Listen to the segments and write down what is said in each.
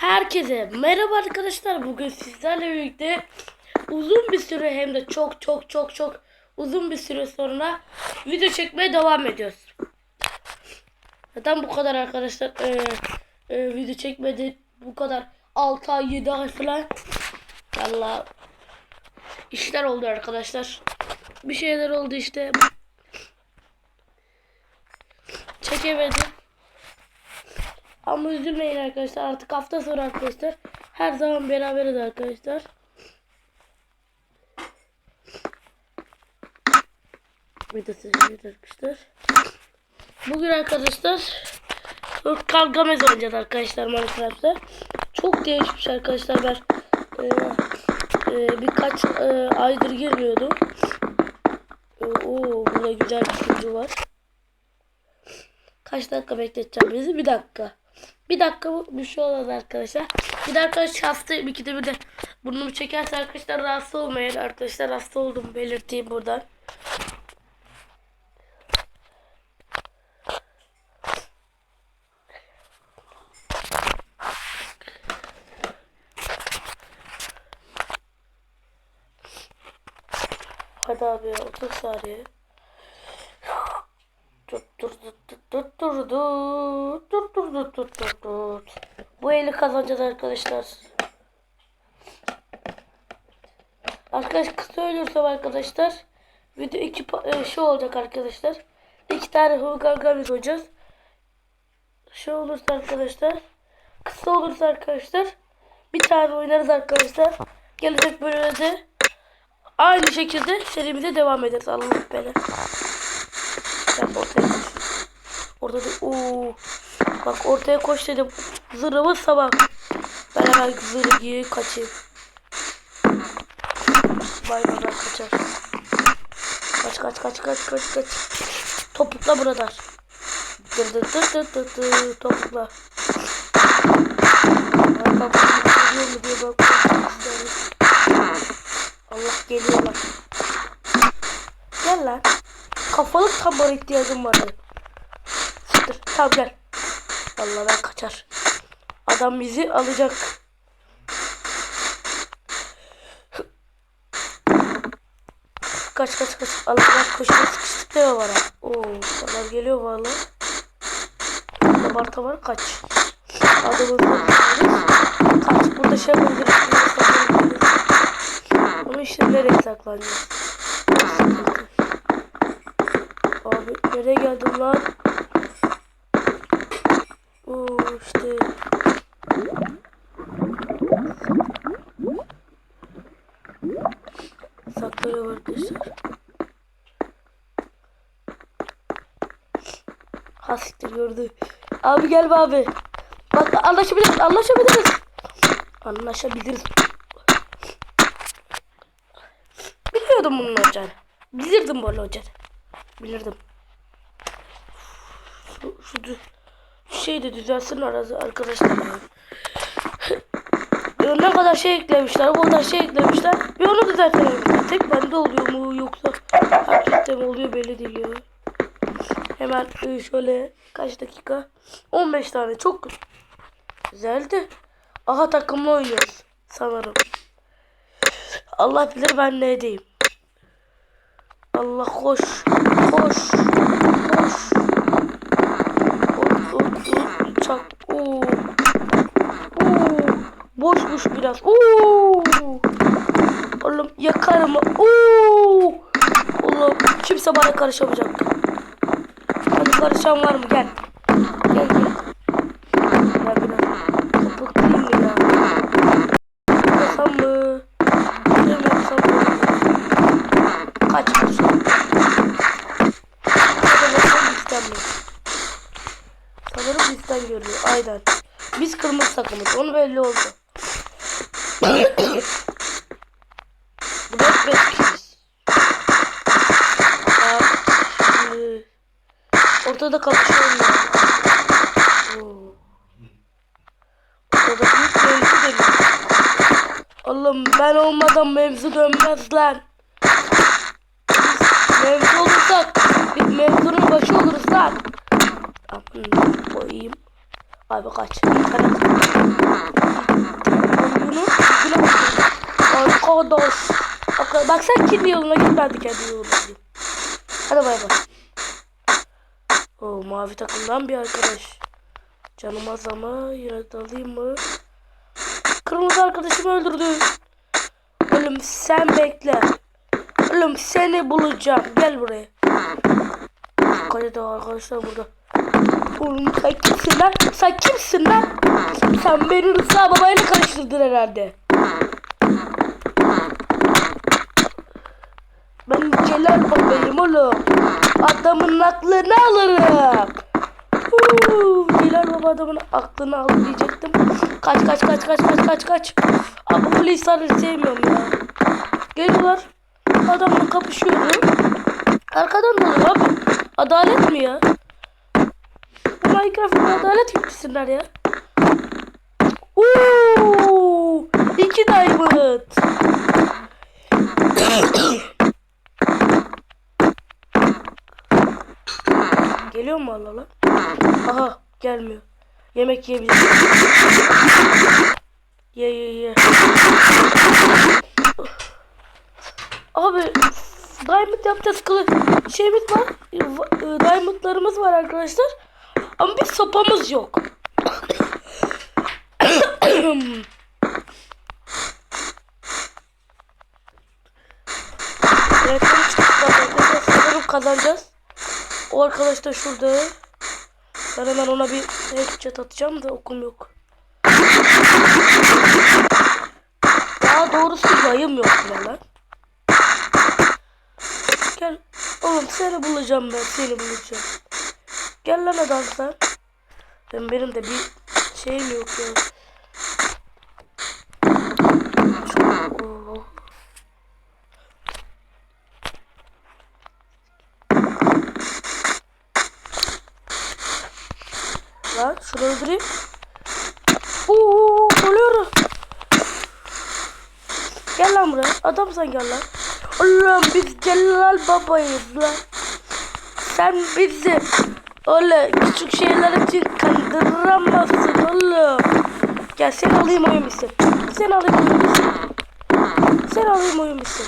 Herkese merhaba arkadaşlar. Bugün sizlerle birlikte uzun bir süre hem de çok çok çok çok uzun bir süre sonra video çekmeye devam ediyoruz. Neden bu kadar arkadaşlar Ee, e, video çekmedi bu kadar 6 ay 7 ay falan. Valla işler oldu arkadaşlar. Bir şeyler oldu işte. Çekemedim. Ama üzülmeyin arkadaşlar. Artık hafta sonu arkadaşlar. Her zaman beraberiz arkadaşlar. Bir de sizlerle arkadaşlar. Bugün arkadaşlar Kalgamez oynayacağız arkadaşlar Minecraft'ta. Çok değişmiş arkadaşlar. Ben e, e, birkaç e, aydır girmiyordum. E, Oo, burada güzel bir sunucu var. Kaç dakika bekleteceğim bizi? Bir dakika. Bir dakika bir şey olmaz arkadaşlar. Bir de arkadaşlar bir de bir de burnumu çekerse arkadaşlar rahatsız olmayın. Arkadaşlar hasta oldum belirteyim buradan. Hadi abi ya 30 saniye. durdu. Dur dur dur dur dur dur. Bu eli kazanacağız arkadaşlar. Arkadaş kısa ölürsem arkadaşlar video iki e, şey olacak arkadaşlar. İki tane Hulkankan olacağız. Şey olursa arkadaşlar kısa olursa arkadaşlar bir tane oynarız arkadaşlar. Gelecek bölümde aynı şekilde serimize devam ederiz. Allah'ım beni. Ben Orada da ooo. Bak ortaya koş dedim. Zırhımı sabah. Ben hemen zırhı kaçayım. Bay ben kaçar. Kaç kaç kaç kaç kaç kaç. Topukla burada. Dır dır dır dır dır dır. Topukla. Ben bak geliyor mu diye istedim. Allah geliyorlar. Gel lan. Kafalık tabara ihtiyacım var benim. Siktir. Tamam gel. Vallahi ben kaçar. Adam bizi alacak. Kaç kaç kaç. Allah koşuyor sıkıştık deme bana. Oo, adam geliyor valla. Kabarta var kaç. Adamın kaç. Burada şey yapabiliriz. Ama işte nereye saklanacağız? Abi nereye geldim lan? Oo işte. Saklanıyor arkadaşlar. Ha siktir gördü. Abi gel be abi. Bak anlaşabiliriz anlaşabiliriz. Anlaşabiliriz. Biliyordum bunun olacağını. Bilirdim böyle olacağını. Bilirdim. Şu, şu şey de düzelsin arası arkadaşlar. Ya ne kadar şey eklemişler, bu kadar şey eklemişler. Bir onu düzeltememişler. Tek bende oluyor mu yoksa herkeste mi oluyor belli değil ya. Hemen e, şöyle kaç dakika? 15 tane çok güzeldi. Aha takımla oynuyoruz sanırım. Allah bilir ben ne edeyim. Allah koş. Koş. Koş. Koş. Koş. Çak. Oo. Oo. Boşmuş biraz. Oo. Oğlum yakarım. Oo. Oğlum kimse bana karışamayacak. Hadi karışan var mı? Gel gel. Ya biraz kapatayım mı ya? Yapsam mı? Ne yapsam mı? Kaç kaç. Hadi bakalım bizden mi? Sanırım bizden görüyor. Aynen. Biz kırmızı takımız. Onu belli oldu. Bu dört beş kişiyiz. Ortada kapışıyorum ya. Ortada büyük mevzu dönüyor. Allah'ım ben olmadan mevzu dönmez lan. Biz mevzu olursak biz mevzunun başı lan. Aman koyayım. Abi kaç. Karanlık. Bunu Arkadaş. Bak sen kendi yoluna git ben de kendi yoluna gideyim. Hadi bay bay. Oo, mavi takımdan bir arkadaş. Canım az ama yine dalayım mı? Kırmızı arkadaşımı öldürdü. Oğlum sen bekle. Oğlum seni bulacağım. Gel buraya. Kalede arkadaşlar burada. Oğlum sen kimsin lan? Sen kimsin lan? Sen beni Rıza babayla karıştırdın herhalde. Ben Celal babayım oğlum. Adamın aklını alırım. Huu, Celal baba adamın aklını alır diyecektim. Kaç kaç kaç kaç kaç kaç kaç. Abi bu polisleri sevmiyorum ya. Geliyorlar. Adamla kapışıyorum. Arkadan doluyor abi. Adalet mi ya? Bu Minecraft'ta adalet gitmişsinler ya. Uuu, iki diamond. Geliyor mu Allah lan? Aha gelmiyor. Yemek yiyebiliriz. Ye ye ye. Abi diamond yapacağız kılı şeyimiz var. e, Diamondlarımız var arkadaşlar. Ama bir sopamız yok. evet. Sanırım kazanacağız. O arkadaş da şurada. Ben hemen ona bir headshot atacağım da okum yok. Daha doğrusu yayım yok bile. Gel. Oğlum seni bulacağım ben seni bulacağım. Gel lan adam sen. Ben benim de bir şeyim yok ya. Lan şunu öldüreyim. Oo, ölüyorum. Gel lan buraya. Adam sen gel lan. Oğlum biz Celal babayız lan. Sen bizi öyle küçük şeyler için kandıramazsın oğlum. Gel sen alayım oyun bitsin. Sen alayım oyun bitsin. Sen alayım oyun bitsin.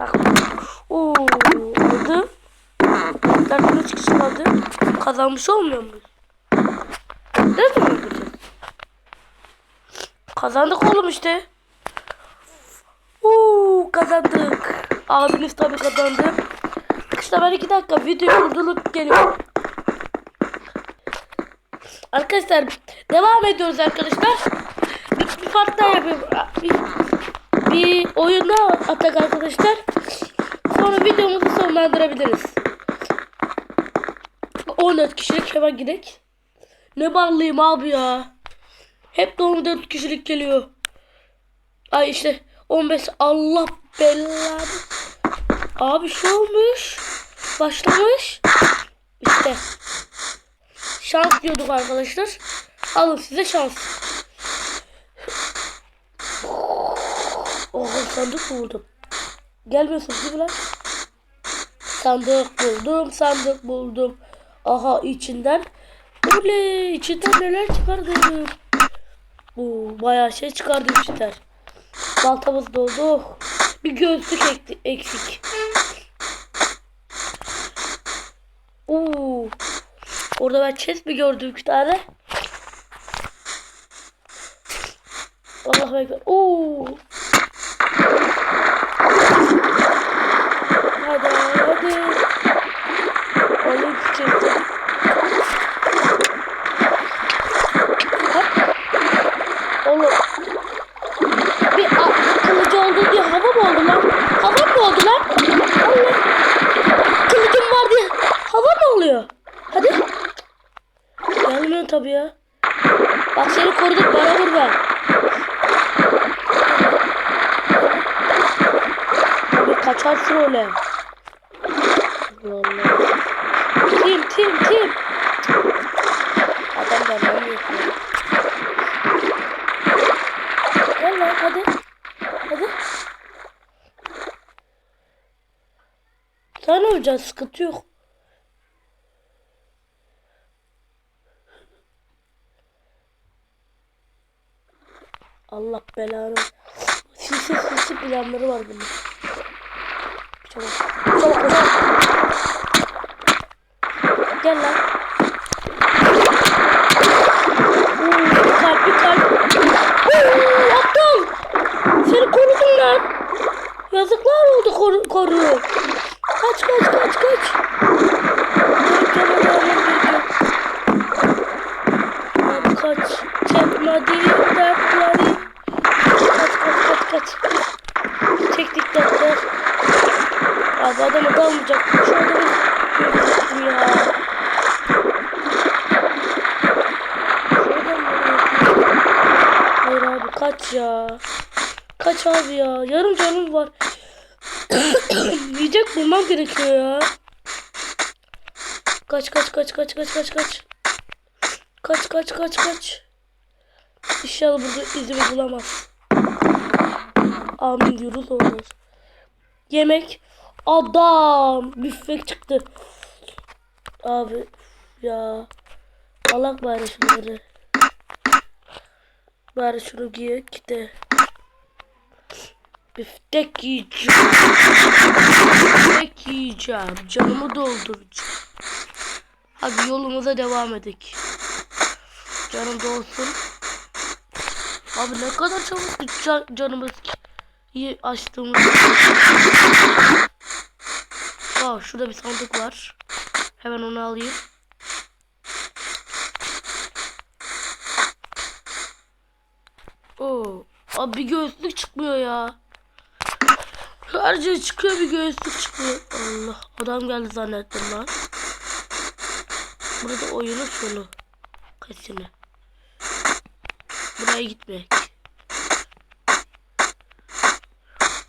Bak. Oo, aldım. Derken üç kişi kaldı. Kazanmış olmuyor muyuz? Değil mi yapacağız? Kazandık oğlum işte. Uuu kazandık. Abiniz tabii kazandı. İşte ben iki dakika video durdurup geliyorum. Arkadaşlar devam ediyoruz arkadaşlar. Bir, bir part yapayım. Bir, bir oyuna atak arkadaşlar. Sonra videomuzu sonlandırabiliriz. 14 kişilik hemen gidelim. Ne ballıyım abi ya. Hep de 14 kişilik geliyor. Ay işte 15 Allah belanı. Abi şu olmuş. Başlamış. İşte. Şans diyorduk arkadaşlar. Alın size şans. Oh sandık buldum. Gelmiyorsunuz değil mi lan? Sandık buldum, sandık buldum. Aha içinden böyle içinden neler çıkardım. Oo, bayağı şey çıkardı içinden. Baltamız doldu. Bir gözlük eksik. Oo. Orada ben chest mi gördüm iki tane? Allah bekler. Oo. Hadi hadi. Alayım chest'i. Hop. Oğlum. Bir a- kılıcı oldu diye hava mı oldu lan? Hava mı oldu lan? Allah. Kılıcım var diye hava mı oluyor? Hadi. Gelmiyor tabii ya. Bak seni koruduk bana vurma. Abi kaçarsın öyle. Allah Allah. Tim tim tim. Adam da ne yapıyor? Gel lan hadi. Hadi. Olacaksın sıkıntı yok. Allah belanı. Sinsi sinsi planları var bunun. Çabuk çabuk. Gel lan. Oo, bir kalp bir kalp. Oo, aptal. Seni korudum lan. Yazıklar oldu koru. koru. Kaç kaç kaç kaç. Çabuk çabuk çabuk. Abi kaç. Çekmediğim dertleri. Kaç kaç kaç kaç. Çektik dertler. Abi adamı dalmayacak. Şu adamı öldürdüm ya. Şu adamı öldürdüm. Hayır abi kaç ya. Kaç abi ya. Yarım canım var. Yiyecek bulmam gerekiyor ya. Kaç kaç kaç kaç kaç kaç kaç. Kaç kaç kaç kaç. İnşallah burada izimi bulamaz. Amin diyoruz olur. Yemek. Adam. Büfek çıktı. Abi ya. Alak bari şunları. Bari şunu giyek de. Biftek yiyeceğim. Biftek yiyeceğim. Canımı dolduracağım. Hadi yolumuza devam edik. Canım dolsun. Abi ne kadar çabuk can, canımız iyi açtığımız. Aa, şurada bir sandık var. Hemen onu alayım. Oo, abi bir göğüslük çıkmıyor ya. Her şey çıkıyor bir göğüslük çıkmıyor. Allah adam geldi zannettim lan. Burada oyunun sonu. Kaçını. Buraya gitmek.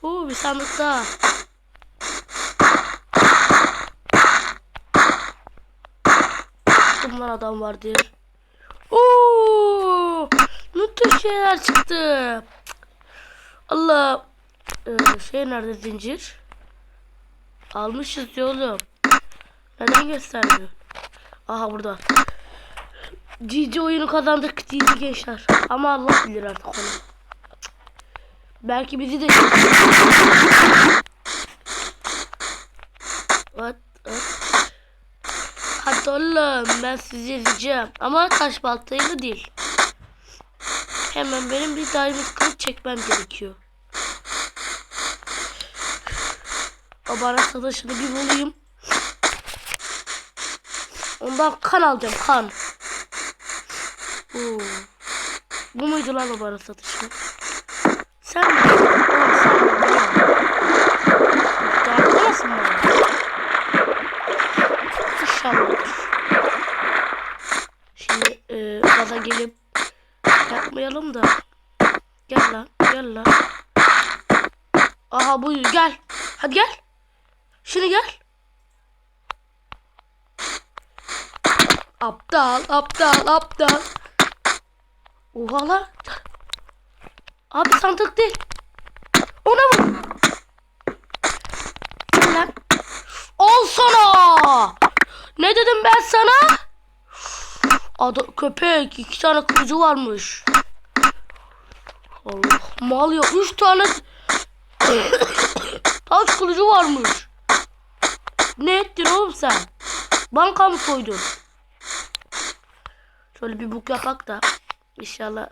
Oo bir sandık daha. Bunlar adam var diye. Oo! Müthiş şeyler çıktı. Allah. Ee, şey nerede zincir? Almışız ya. Neden göstermiyor? Aha burada. Cici oyunu kazandık Cici gençler. Ama Allah bilir artık onu. Belki bizi de What? What? Hadi oğlum ben sizi izleyeceğim. Ama taş baltayla değil. Hemen benim bir diamond kılıç çekmem gerekiyor. O bana satışını bir bulayım. Ondan kan alacağım kan. Oo. Bu muydu lan o bana satışı? Sen mi? Oğlum sen mi? Yardımasın bana. İnşallah. Şimdi e, gaza gelip yapmayalım da. Gel lan gel lan. Aha buyur gel. Hadi gel. Şimdi gel. Aptal, aptal, aptal. Oha lan. Abi sandık değil. Ona vur. Gel Lan. Al. Ne dedim ben sana? Ada köpek iki tane kılıcı varmış. Allah mal ya üç tane taş kılıcı varmış. Ne ettin oğlum sen? Banka mı koydun? Şöyle bir buk yapak da inşallah.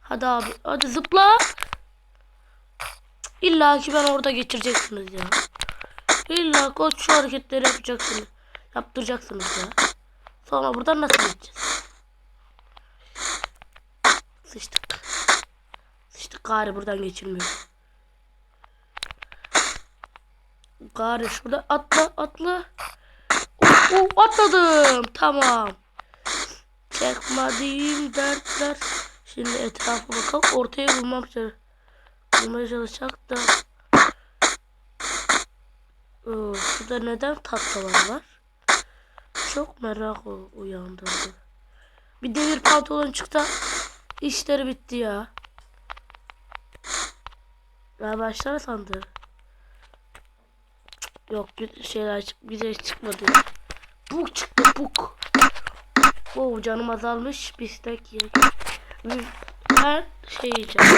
Hadi abi hadi zıpla. İlla ki ben orada geçireceksiniz ya. İlla koç şu hareketleri yapacaksınız. Yaptıracaksınız ya. Sonra buradan nasıl gideceğiz? Sıçtık. Sıçtık gari buradan geçilmiyor. Gari şurada atla atla. Oh, oh, atladım. Tamam. Çekmediğim dertler. Şimdi etrafa bakalım. Ortaya bulmam çalışacak. Bulmaya çalışacak da. Oo, şurada neden tatlılar var? Çok merak uyandırdı. Bir demir pantolon çıktı. İşleri bitti ya. Ya başlar sandı. Yok bir şeyler çık bize çıkmadı. Buk çıktı buk. Oo canım azalmış. Bistek ye. Bir Ben şey yiyeceğim.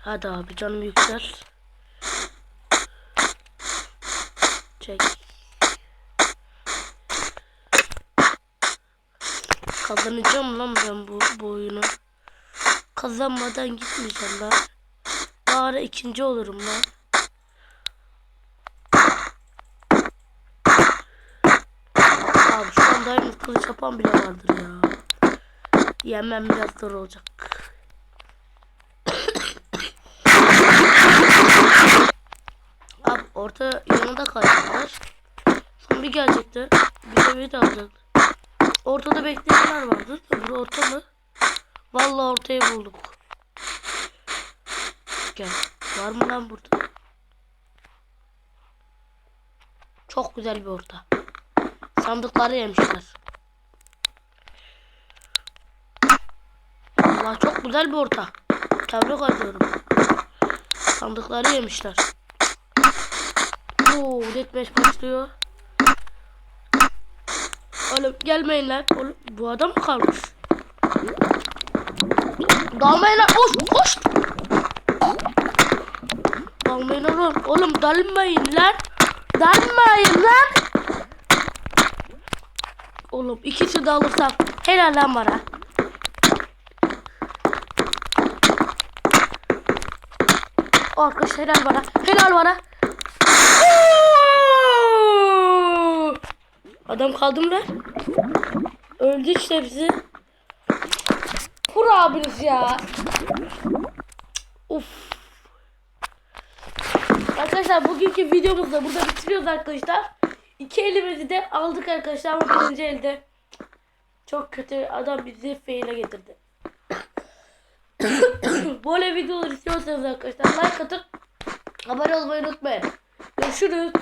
Hadi abi canım yüksel. Çek. Kazanacağım lan ben bu, bu oyunu. Kazanmadan gitmeyeceğim lan. Bari ikinci olurum lan. Abi şu an diamond yapan bile vardır ya. Yemem biraz zor olacak. Abi orta yanında kalacaklar. Zombi gelecekti. Bir de alacak. Ortada bekleyenler vardı. Bura orta mı? Vallahi ortayı bulduk. Gel. Var mı lan burada? Çok güzel bir orta. Sandıkları yemişler. Allah çok güzel bir orta. Tebrik ediyorum. Sandıkları yemişler. Oo, deathmatch başlıyor. Oğlum gelmeyin lan. Oğlum, bu adam mı kalmış? Dalmayın lan. Koş koş. Dalmayın oğlum. Oğlum dalmayın lan. Dalmayın lan. Oğlum ikisi de alırsam helal lan bana. Arkadaş helal bana. Helal bana. Adam kaldım lan. Öldü işte bizi. Kur abiniz ya. Uf. Arkadaşlar bugünkü videomuzu da burada bitiriyoruz arkadaşlar. İki elimizi de aldık arkadaşlar ama birinci elde çok kötü adam bizi fail'e getirdi. Böyle videolar istiyorsanız arkadaşlar like atıp abone olmayı unutmayın. Görüşürüz.